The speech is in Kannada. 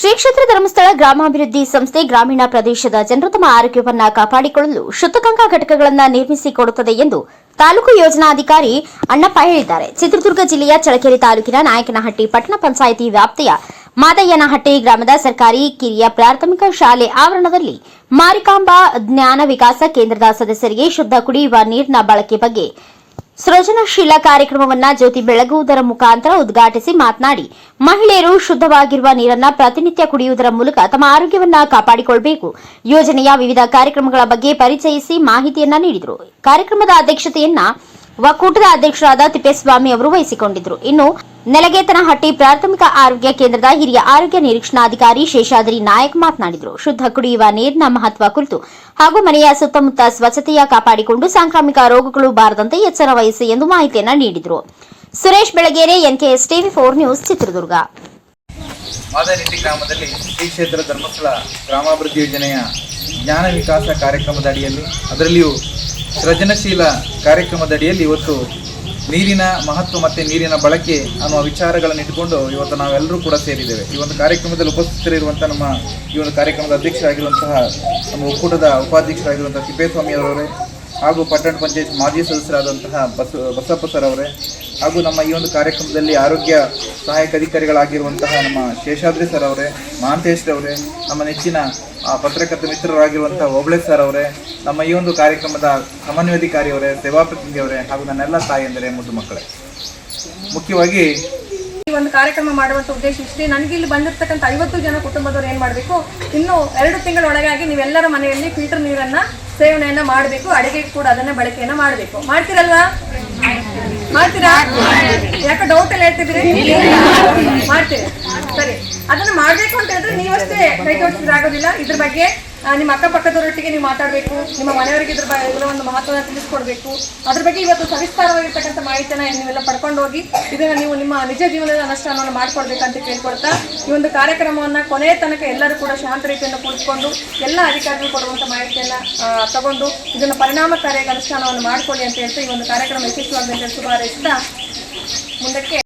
ಶ್ರೀ ಕ್ಷೇತ್ರ ಧರ್ಮಸ್ಥಳ ಗ್ರಾಮಾಭಿವೃದ್ಧಿ ಸಂಸ್ಥೆ ಗ್ರಾಮೀಣ ಪ್ರದೇಶದ ಜನರು ತಮ್ಮ ಆರೋಗ್ಯವನ್ನು ಕಾಪಾಡಿಕೊಳ್ಳಲು ಶುದ್ಧಗಂಗಾ ಘಟಕಗಳನ್ನು ನಿರ್ಮಿಸಿಕೊಡುತ್ತದೆ ಎಂದು ತಾಲೂಕು ಯೋಜನಾಧಿಕಾರಿ ಅಣ್ಣಪ್ಪ ಹೇಳಿದ್ದಾರೆ. ಚಿತ್ರದುರ್ಗ ಜಿಲ್ಲೆಯ ಚಳಕೆರೆ ತಾಲೂಕಿನ ನಾಯಕನಹಟ್ಟಿ ಪಟ್ಟಣ ಪಂಚಾಯಿತಿ ವ್ಯಾಪ್ತಿಯ ಮಾದಯ್ಯನಹಟ್ಟಿ ಗ್ರಾಮದ ಸರ್ಕಾರಿ ಕಿರಿಯ ಪ್ರಾಥಮಿಕ ಶಾಲೆ ಆವರಣದಲ್ಲಿ ಮಾರಿಕಾಂಬಾ ಜ್ಞಾನ ವಿಕಾಸ ಕೇಂದ್ರದ ಸದಸ್ಯರಿಗೆ ಶುದ್ಧ ಕುಡಿಯುವ ನೀರಿನ ಬಳಕೆ ಬಗ್ಗೆ ಸೃಜನಶೀಲ ಕಾರ್ಯಕ್ರಮವನ್ನ ಜ್ಯೋತಿ ಬೆಳಗುವುದರ ಮುಖಾಂತರ ಉದ್ಘಾಟಿಸಿ ಮಾತನಾಡಿ, ಮಹಿಳೆಯರು ಶುದ್ಧವಾಗಿರುವ ನೀರನ್ನ ಪ್ರತಿನಿತ್ಯ ಕುಡಿಯುವುದರ ಮೂಲಕ ತಮ್ಮ ಆರೋಗ್ಯವನ್ನ ಕಾಪಾಡಿಕೊಳ್ಳಬೇಕು ಯೋಜನೆಯ ವಿವಿಧ ಕಾರ್ಯಕ್ರಮಗಳ ಬಗ್ಗೆ ಪರಿಚಯಿಸಿ ಮಾಹಿತಿಯನ್ನ ನೀಡಿದರು. ಕಾರ್ಯಕ್ರಮದ ಅಧ್ಯಕ್ಷತೆಯನ್ನ ಒಕ್ಕೂಟದ ಅಧ್ಯಕ್ಷರಾದ ತಿಪ್ಪೇಸ್ವಾಮಿ ಅವರು ವಹಿಸಿಕೊಂಡಿದ್ದರು. ಇನ್ನು ನೆಲಗೇತನಹಟ್ಟಿ ಪ್ರಾಥಮಿಕ ಆರೋಗ್ಯ ಕೇಂದ್ರದ ಹಿರಿಯ ಆರೋಗ್ಯ ನಿರೀಕ್ಷಣಾಧಿಕಾರಿ ಶೇಷಾದ್ರಿ ನಾಯಕ್ ಮಾತನಾಡಿದರು. ಶುದ್ಧ ಕುಡಿಯುವ ನೀರಿನ ಮಹತ್ವ ಕುರಿತು ಹಾಗೂ ಮನೆಯ ಸುತ್ತಮುತ್ತ ಸ್ವಚ್ಛತೆಯ ಕಾಪಾಡಿಕೊಂಡು ಸಾಂಕ್ರಾಮಿಕ ರೋಗಗಳು ಬಾರದಂತೆ ಎಚ್ಚರ ವಹಿಸಿ ಎಂದು ಮಾಹಿತಿಯನ್ನು ನೀಡಿದರು. Suresh Belagere, NKS TV four news, Chitradurga. ಮಾದರಿಟ್ಟಿ ಗ್ರಾಮದಲ್ಲಿ ಶ್ರೀ ಕ್ಷೇತ್ರ ಧರ್ಮಸ್ಥಳ ಗ್ರಾಮಾಭಿವೃದ್ಧಿ ಯೋಜನೆಯ ಜ್ಞಾನ ವಿಕಾಸ ಕಾರ್ಯಕ್ರಮದ ಅಡಿಯಲ್ಲಿ ಅದರಲ್ಲಿಯೂ ಸೃಜನಶೀಲ ಕಾರ್ಯಕ್ರಮದ ಅಡಿಯಲ್ಲಿ ಇವತ್ತು ನೀರಿನ ಮಹತ್ವ ಮತ್ತು ನೀರಿನ ಬಳಕೆ ಅನ್ನುವ ವಿಚಾರಗಳನ್ನು ಇಟ್ಟುಕೊಂಡು ಇವತ್ತು ನಾವೆಲ್ಲರೂ ಕೂಡ ಸೇರಿದ್ದೇವೆ. ಈ ಒಂದು ಕಾರ್ಯಕ್ರಮದಲ್ಲಿ ಉಪಸ್ಥಿತರಿರುವಂಥ ನಮ್ಮ ಈ ಒಂದು ಕಾರ್ಯಕ್ರಮದ ಅಧ್ಯಕ್ಷರಾಗಿರುವಂತಹ ನಮ್ಮ ಒಕ್ಕೂಟದ ಉಪಾಧ್ಯಕ್ಷರಾಗಿರುವಂಥ ತಿಪ್ಪೇಸ್ವಾಮಿ ಅವರವರೇ ಹಾಗೂ ಪಟ್ಟಣ ಪಂಚಾಯತ್ ಮಾಜಿ ಸದಸ್ಯರಾದಂತಹ ಬಸ ಬಸಪ್ಪ ಸರ್ ಅವರೇ ಹಾಗೂ ನಮ್ಮ ಈ ಒಂದು ಕಾರ್ಯಕ್ರಮದಲ್ಲಿ ಆರೋಗ್ಯ ಸಹಾಯಕ ಅಧಿಕಾರಿಗಳಾಗಿರುವಂತಹ ನಮ್ಮ ಶೇಷಾದ್ರಿ ಸರ್ ಅವರೇ ಅವರೇ, ನಮ್ಮ ನೆಚ್ಚಿನ ಪತ್ರಕರ್ತ ಮಿತ್ರರಾಗಿರುವಂತಹ ಓಬಳೆ ಸರ್ ಅವರೇ, ನಮ್ಮ ಈ ಒಂದು ಕಾರ್ಯಕ್ರಮದ ಸಮನ್ವಯಾಧಿಕಾರಿ ಅವರೇ, ಸೇವಾ ಪ್ರತಿನಿಧಿ ಅವರೇ ಹಾಗೂ ನನ್ನೆಲ್ಲ ತಾಯಂದರೆ ಮುದ್ದು ಮಕ್ಕಳೇ. ಮುಖ್ಯವಾಗಿ ಈ ಒಂದು ಕಾರ್ಯಕ್ರಮ ಮಾಡುವಂತ ಉದ್ದೇಶ ಇಷ್ಟೇ. ನನಗೆ ಇಲ್ಲಿ ಬಂದಿರತಕ್ಕಂಥ ಐವತ್ತು ಜನ ಕುಟುಂಬದವ್ರು ಏನ್ ಮಾಡಬೇಕು? ಇನ್ನು ಎರಡು ತಿಂಗಳ ಒಳಗಾಗಿ ನೀವೆಲ್ಲರ ಮನೆಯಲ್ಲಿ ಫಿಲ್ಟರ್ ನೀರನ್ನ ಸೇವನೆಯನ್ನ ಮಾಡಬೇಕು. ಅಡುಗೆಗೆ ಕೂಡ ಅದನ್ನ ಬಳಕೆಯನ್ನ ಮಾಡಬೇಕು. ಮಾಡ್ತೀರಲ್ವಾ? ಮಾಡ್ತೀರಾ? ಯಾಕೆ ಡೌಟ್ ಎಲ್ಲ ಹೇಳ್ತಿದ್ರಿ ಮಾಡ್ತೀರಿ ಸರಿ. ಅದನ್ನ ಮಾಡ್ಬೇಕು ಅಂತ ಹೇಳಿದ್ರೆ ನೀವಷ್ಟೇ ಕೈ ತೋರಿಸಿದ್ರೆ ಆಗೋದಿಲ್ಲ. ಇದ್ರ ಬಗ್ಗೆ ನಿಮ್ಮ ಅಕ್ಕಪಕ್ಕದವರೊಟ್ಟಿಗೆ ನೀವು ಮಾತಾಡಬೇಕು. ನಿಮ್ಮ ಮನೆಯವರಿಗೆ ಇದ್ರ ಬಗ್ಗೆ ಇದರ ಒಂದು ಮಹತ್ವನ ತಿಳಿಸ್ಕೊಡ್ಬೇಕು. ಅದ್ರ ಬಗ್ಗೆ ಇವತ್ತು ಸವಿಸ್ತಾರವಾಗಿರ್ತಕ್ಕಂಥ ಮಾಹಿತಿನ ನೀವೆಲ್ಲ ಪಡ್ಕೊಂಡು ಹೋಗಿ ಇದನ್ನ ನೀವು ನಿಮ್ಮ ನಿಜ ಜೀವನದ ಅನುಷ್ಠಾನವನ್ನು ಮಾಡ್ಕೊಡ್ಬೇಕಂತ ಕೇಳ್ಕೊಡ್ತಾ ಈ ಒಂದು ಕಾರ್ಯಕ್ರಮವನ್ನ ಕೊನೆಯ ತನಕ ಎಲ್ಲರೂ ಕೂಡ ಶಾಂತ ರೀತಿಯಿಂದ ಕುಳಿತುಕೊಂಡು ಎಲ್ಲ ಅಧಿಕಾರಿಗಳು ಕೊಡುವಂಥ ಮಾಹಿತಿಯನ್ನು ತಗೊಂಡು ಇದನ್ನು ಪರಿಣಾಮಕಾರಿಯಾಗಿ ಅನುಷ್ಠಾನವನ್ನು ಮಾಡ್ಕೊಳ್ಳಿ ಅಂತ ಹೇಳ್ತಾ ಈ ಒಂದು ಕಾರ್ಯಕ್ರಮ ಯಶಸ್ವಿಯಾಗಲಿ ಅಂತ ಶುಭ mundo qué